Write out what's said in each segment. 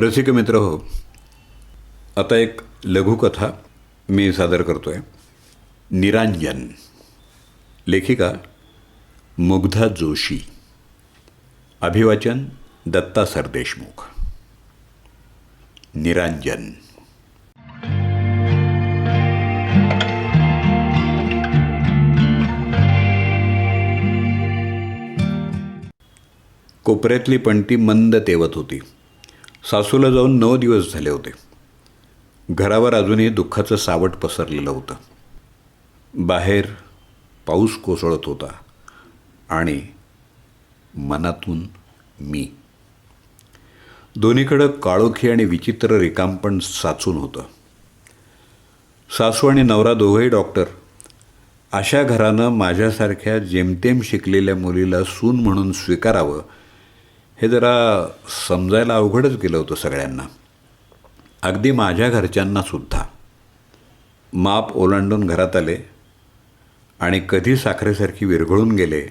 रसिक मित्र हो. आता एक लघुकथा मी सादर करतो आहे निरांजन. लेखिका मुग्धा जोशी. अभिवाचन दत्ता सरदेशमुख निरांजन. कोपऱ्यातली पणती मंद तेवत होती. सासूला जाऊन नऊ दिवस झाले होते. घरावर अजूनही दुःखाचं सावट पसरलेलं होतं. बाहेर पाऊस कोसळत होता आणि मनातून मी. दोन्हीकडं काळोखी आणि विचित्र रिकामपण साचून होतं. सासू आणि नवरा दोघंही डॉक्टर. अशा घरानं माझ्यासारख्या जेमतेम शिकलेल्या मुलीला सून म्हणून स्वीकारावं हे जरा समजायला अवघडच गेलं होतं सगळ्यांना. अगदी माझ्या घरच्यांनासुद्धा माप ओलांडून घरात आले आणि कधी साखरेसारखी विरघळून गेले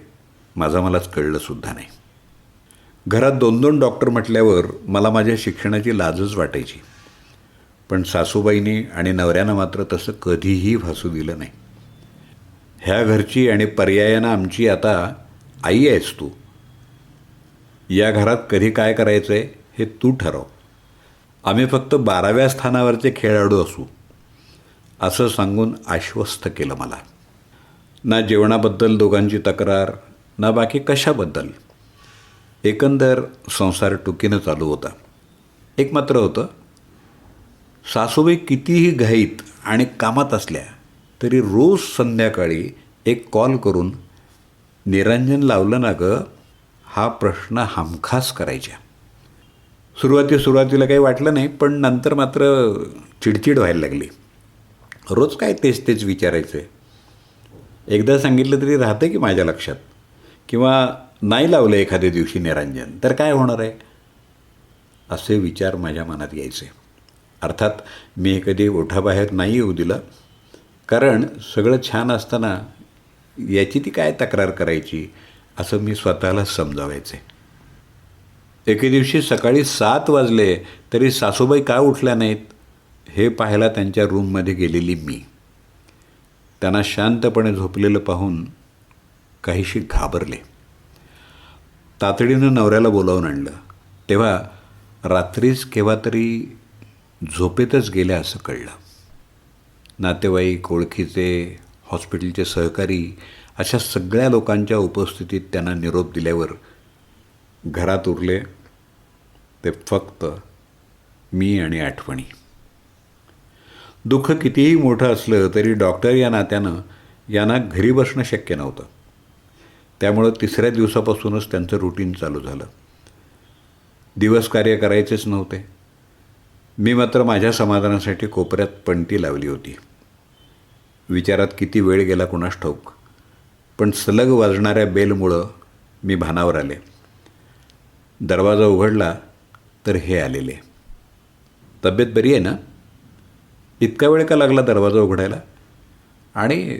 माझा मलाच कळलंसुद्धा नाही. घरात दोन दोन डॉक्टर म्हटल्यावर मला माझ्या शिक्षणाची लाजच वाटायची. पण सासूबाईंनी आणि नवऱ्यानं मात्र तसं कधीही भासू दिलं नाही. ह्या घरची आणि पर्यायानं आमची आता आई आहेस तू. या घरात कधी काय करायचं आहे हे तू ठरव. आम्ही फक्त बाराव्या स्थानावरचे खेळाडू असू असं सांगून आश्वस्त केलं मला. ना जेवणाबद्दल दोघांची तक्रार ना बाकी कशाबद्दल. एकंदर संसार टुकीनं चालू होता. एक मात्र होतं सासूबाई कितीही घाईत आणि कामात असल्या तरी रोज संध्याकाळी एक कॉल करून निरंजन लावलं ना गं? हा प्रश्न हमखास करायच्या सुरुवाती सुरुवातीला काही वाटलं नाही पण नंतर मात्र चिडचिड व्हायला लागली. रोज काय तेच तेच विचारायचं एकदा सांगितलं तरी राहतं की माझ्या लक्षात. किंवा नाही लावलं एखाद्या दिवशी निरांजन तर काय होणार आहे? असे विचार माझ्या मनात यायचे. अर्थात मी कधी ओठाबाहेर नाही येऊ दिलं कारण सगळं छान असताना याची ती काय तक्रार करायची? असं मी स्वतःला समजावायचे. एके दिवशी सकाळी सात वाजले तरी सासूबाई का उठल्या नाहीत? हे पाहायला त्यांच्या रूममध्ये गेलेली मी. त्यांना शांतपणे झोपलेलं पाहून काहीशी घाबरले. तातडीनं नवऱ्याला बोलावून आणलं. तेव्हा रात्रीच केव्हा तरी झोपेतच गेल्या असं कळलं. नातेवाईक ओळखीचे हॉस्पिटलचे सहकारी अशा सगळ्या लोकांच्या उपस्थितीत त्यांना निरोप दिल्यावर घरात उरले ते फक्त मी आणि आठवणी. दुःख कितीही मोठं असलं तरी डॉक्टर या नात्यानं यांना घरी बसणं शक्य नव्हतं. त्यामुळं तिसऱ्या दिवसापासूनच त्यांचं रुटीन चालू झालं. दिवस कार्य करायचेच नव्हते. मी मात्र माझ्या समाधानासाठी कोपऱ्यात पणती लावली होती. विचारात किती वेळ गेला कुणास ठाऊक? पण सलग वाजणाऱ्या बेलमुळं मी भानावर आले. दरवाजा उघडला तर हे आलेले. तब्येत बरी आहे ना? इतका वेळ का लागला दरवाजा उघडायला? आणि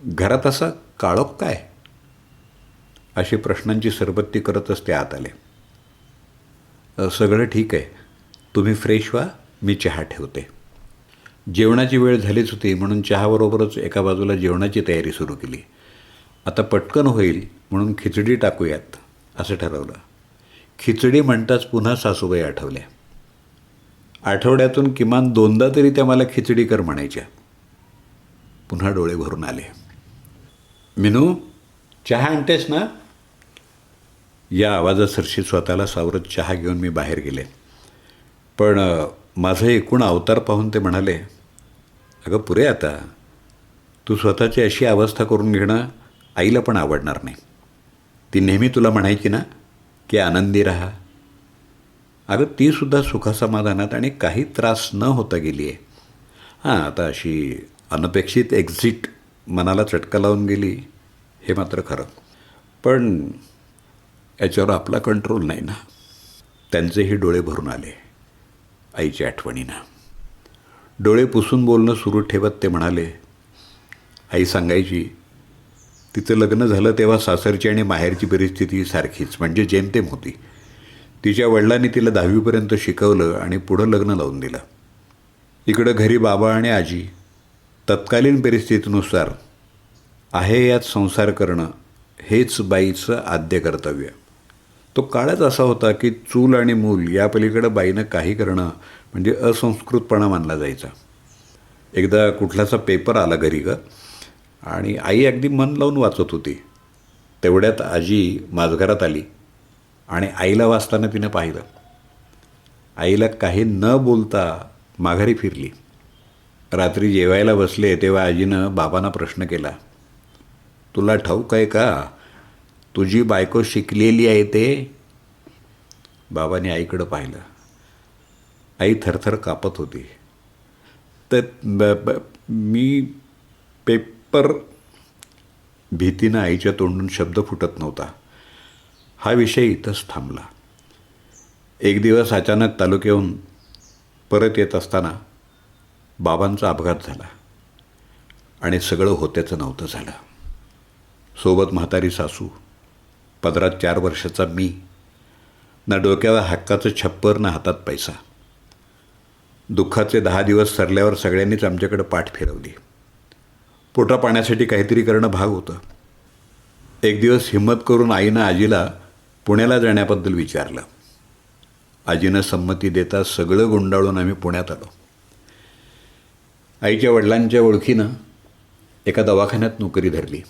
घरात असा काळोख काय? अशी प्रश्नांची सरबत्ती करतच ते आत आले. सगळं ठीक आहे. तुम्ही फ्रेश व्हा मी चहा ठेवते. जेवणाची वेळ झालीच होती म्हणून चहाबरोबरच एका बाजूला जेवणाची तयारी सुरू केली. आता पटकन होईल म्हणून खिचडी टाकूयात असं ठरवलं. खिचडी म्हणताच पुन्हा सासूबाई आठवल्या. आठवड्यातून किमान दोनदा तरी त्या मला खिचडी कर म्हणायच्या. पुन्हा डोळे भरून आले. मिनू चहा आणतेस ना? या आवाजासरशी स्वतःला सावरत चहा घेऊन मी बाहेर गेले. पण माझं एकूण अवतार पाहून ते म्हणाले अगं पुरे आता तू स्वतःची अशी अवस्था करून घेणं आईला पण आवडणार नाही. ती नेहमी तुला म्हणायची ना की आनंदी राहा. अगं तीसुद्धा सुखासमाधानात आणि काही त्रास न होता गेली आहे हां आता अशी अनपेक्षित एक्झिट मनाला चटका लावून गेली हे मात्र खरं. पण याच्यावर आपला कंट्रोल नाही ना. त्यांचेही डोळे भरून आले आईच्या आठवणीनं. डोळे पुसून बोलणं सुरू ठेवत ते म्हणाले आई सांगायची तिचं लग्न झालं तेव्हा सासरची आणि माहेरची परिस्थिती सारखीच म्हणजे जेमतेम होती. तिच्या वडिलांनी तिला दहावीपर्यंत शिकवलं आणि पुढं लग्न लावून दिलं. इकडं घरी बाबा आणि आजी तत्कालीन परिस्थितीनुसार आहे यात संसार करणं हेच बाईचं आद्य कर्तव्य. तो काळच असा होता की चूल आणि मूल या पलीकडं बाईनं काही करणं म्हणजे असंस्कृतपणा मानला जायचा. एकदा कुठलाचा पेपर आला घरी का आणि आई अगदी मन लावून वाचत होती. तेवढ्यात आजी माझघरात आली आणि आईला वाचताना तिनं पाहिलं. आईला काही न बोलता माघारी फिरली. रात्री जेवायला बसले तेव्हा आजीनं बाबांना प्रश्न केला तुला ठाऊक आहे का? तुझी बायको शिकलेली आहे ते? बाबाने आईकडं पाहिलं. आई थरथर कापत होती. तर ब- ब- पर भीतीनं आईच्या तोंडून शब्द फुटत नव्हता. हा विषय इथंच थांबला. एक दिवस अचानक तालुक्याहून परत येत असताना बाबांचा अपघात झाला आणि सगळं होत्याचं नव्हतं झालं. सोबत म्हातारी सासू पदरात चार वर्षाचा मी ना डोक्यावर हक्काचं छप्पर ना हातात पैसा. दुःखाचे दहा दिवस सरल्यावर सगळ्यांनीच आमच्याकडे पाठ फिरवली. पोटा पाण्यासाठी काहीतरी करणं भाग होतं. एक दिवस हिंमत करून आईनं आजीला पुण्याला जाण्याबद्दल विचारलं. आजीनं संमती देता सगळं गुंडाळून आम्ही पुण्यात आलो. आईच्या वडिलांच्या ओळखीनं एका दवाखान्यात नोकरी धरली.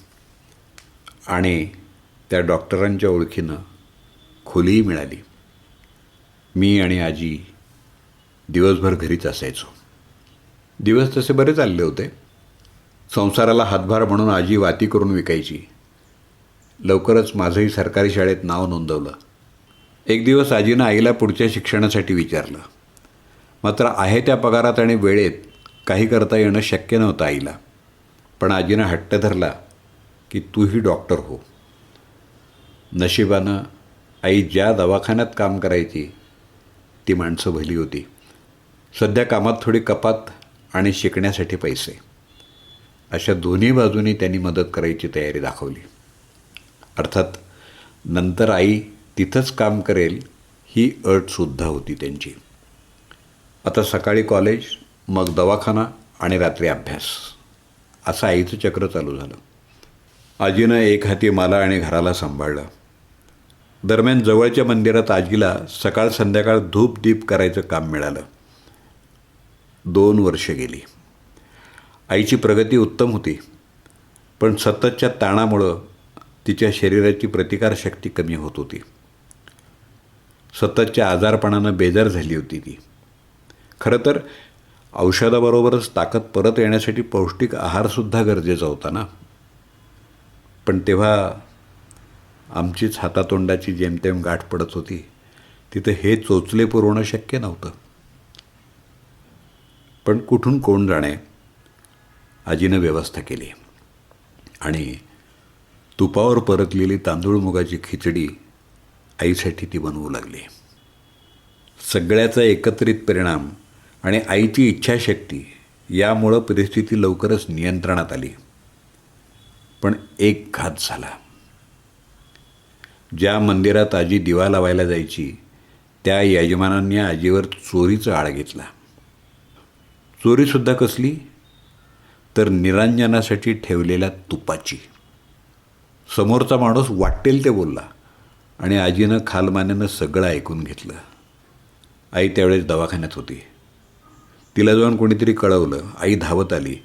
आणि त्या डॉक्टरांच्या ओळखीनं खोलीही मिळाली. मी आणि आजी दिवसभर घरीच असायचो. दिवस तसे बरे चालले होते. संसाराला हातभार म्हणून आजी वाती करून विकायची. लवकरच माझंही सरकारी शाळेत नाव नोंदवलं. एक दिवस आजीनं आईला पुढच्या शिक्षणासाठी विचारलं. मात्र आहे त्या पगारात आणि वेळेत काही करता येणं शक्य नव्हतं आईला. पण आजीनं हट्ट धरला की तूही डॉक्टर हो. नशिबानं आई ज्या दवाखान्यात काम करायची ती माणसं भली होती. सध्या कामात थोडी कपात आणि शिकण्यासाठी पैसे. अशा दोन्ही बाजूनी त्यांनी मदत करायची तयारी दाखवली. अर्थात नंतर आई तिथंच काम करेल ही अटसुद्धा होती त्यांची. आता सकाळी कॉलेज मग दवाखाना आणि रात्री अभ्यास. असं आईचं चक्र चालू झालं. आजीनं एक हाती मला आणि घराला सांभाळलं. दरम्यान जवळच्या मंदिरात आजीला सकाळ संध्याकाळ धूप दीप करायचं काम मिळालं. दोन वर्ष गेली. आईची प्रगती उत्तम होती. पण सततच्या ताणामुळं तिच्या शरीराची प्रतिकारशक्ती कमी होत होती. सततच्या आजारपणानं बेजार झाली होती ती. खरं तर औषधाबरोबरच ताकद परत येण्यासाठी पौष्टिक आहारसुद्धा गरजेचा होता ना? पण तेव्हा आमचीच हातातोंडाची जेमतेम गाठ पडत होती. तिथं हे चोचले पुरवणं शक्य नव्हतं. पण कुठून कोण जाणे? आजीनं व्यवस्था केली. आणि तुपावर परतलेली तांदूळ मुगाची खिचडी आईसाठी ती बनवू लागली. सगळ्याचा एकत्रित परिणाम आणि आईची इच्छाशक्ती यामुळं परिस्थिती लवकरच नियंत्रणात आली. पण एक घात झाला. ज्या मंदिरात आजी दिवा लावायला जायची त्या यजमानांनी आजीवर चोरीचा आळ घेतला. चोरीसुद्धा कसली? तर निरांजनासाठी ठेवलेल्या तुपाची. समोरचा माणूस वाटेल ते बोलला आणि आजीनं खालमान्यानं सगळं ऐकून घेतलं. आई त्यावेळेस दवाखान्यात होती. तिला जाऊन कोणीतरी कळवलं. आई धावत आली.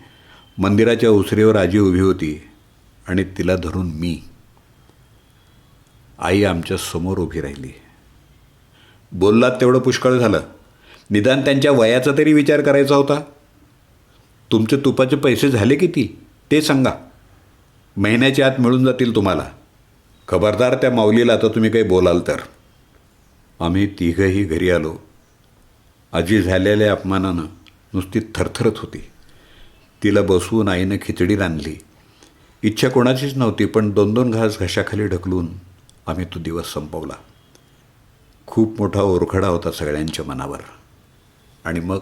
मंदिराच्या उसरीवर आजी उभी होती आणि तिला धरून मी. आई आमच्यासमोर उभी राहिली. बोललात तेवढं पुष्कळ झालं. निदान त्यांच्या वयाचा तरी विचार करायचा होता. तुमचे तुपाचे पैसे झाले किती? ते सांगा. महिन्याच्या आत मिळून जातील तुम्हाला. खबरदार त्या माऊलीला आता तुम्ही काही बोलाल तर. आम्ही तिघंही घरी आलो. आजी झालेल्या अपमानानं नुसती थरथरत होती. तिला बसवून आईनं खिचडी रांधली इच्छा कोणाचीच नव्हती पण दोन दोन घास घशाखाली ढकलून आम्ही तो दिवस संपवला. खूप मोठा ओरखडा होता सगळ्यांच्या मनावर. आणि मग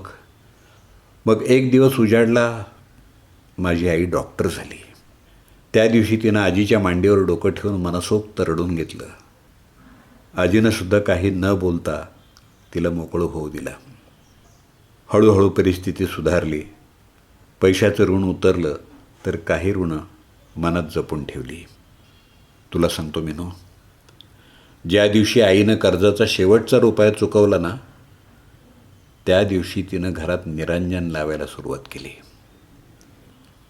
मग एक दिवस उजाडला माझी आई डॉक्टर झाली. त्या दिवशी तिनं आजीच्या मांडीवर डोकं ठेवून मनसोक्त रडून घेतलं. आजीनं सुद्धा काही न बोलता तिला मोकळं होऊ दिला. हळूहळू परिस्थिती सुधारली. पैशाचं ऋण उतरलं तर काही ऋण मनात जपून ठेवली. तुला सांगतो नो ज्या दिवशी आईनं कर्जाचा शेवटचा रुपया चुकवला ना त्या दिवशी तिनं घरात निरांजन लावायला सुरुवात केली.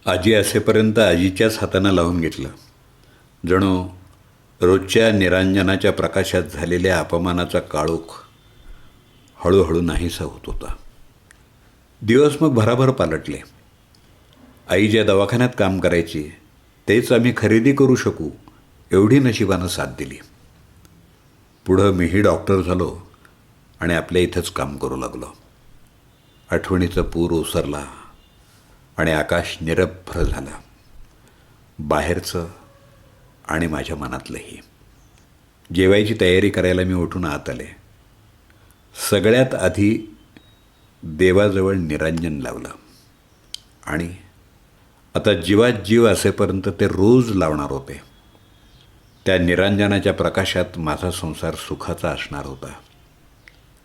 आजी असेपर्यंत आजीच्याच हातानं लावून घेतलं. जणू रोजच्या निरांजनाच्या प्रकाशात झालेल्या अपमानाचा काळोख हळूहळू नाहीसा होत होता. दिवस मग भराभर पालटले. आई ज्या दवाखान्यात काम करायची तेच आम्ही खरेदी करू शकू एवढी नशिबानं साथ दिली. पुढं मीही डॉक्टर झालो आणि आपल्या इथंच काम करू लागलो. आठवणीचा पूर ओसरला आणि आकाश निरभ्र झाला. बाहेरचं आणि माझ्या मनातलंही. जेवायची तयारी करायला मी उठून आत आले. सगळ्यात आधी देवाजवळ निरांजन लावलं. आणि आता जीवात जीव असेपर्यंत ते रोज लावणार होते. त्या निरांजनाच्या प्रकाशात माझा संसार सुखाचा असणार होता.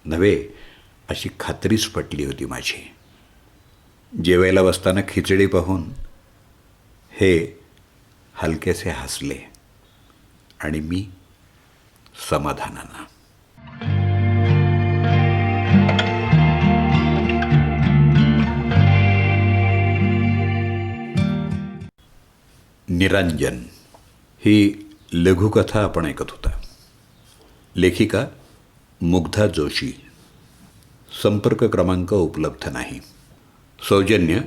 नव्हे अशी खात्रीच पटली होती माझी. जेवायला बसताना खिचडी पाहून हे हलकेसे हसले आणि मी समाधानानं. निरांजन ही लघुकथा आपण ऐकत होता. लेखिका मुग्धा जोशी. संपर्क क्रमांक उपलब्ध नाही. सौजन्य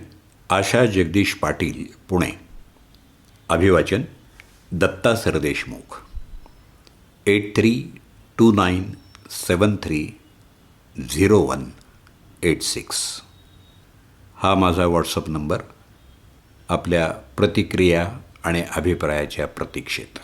आशा जगदीश पाटील पुणे. अभिवाचन Datta Sardeshmukh. Eight three two nine seven three zero one eight six. हा माझा व्हॉट्सअप नंबर. आपल्या प्रतिक्रिया आणि अभिप्रायाच्या प्रतीक्षेत.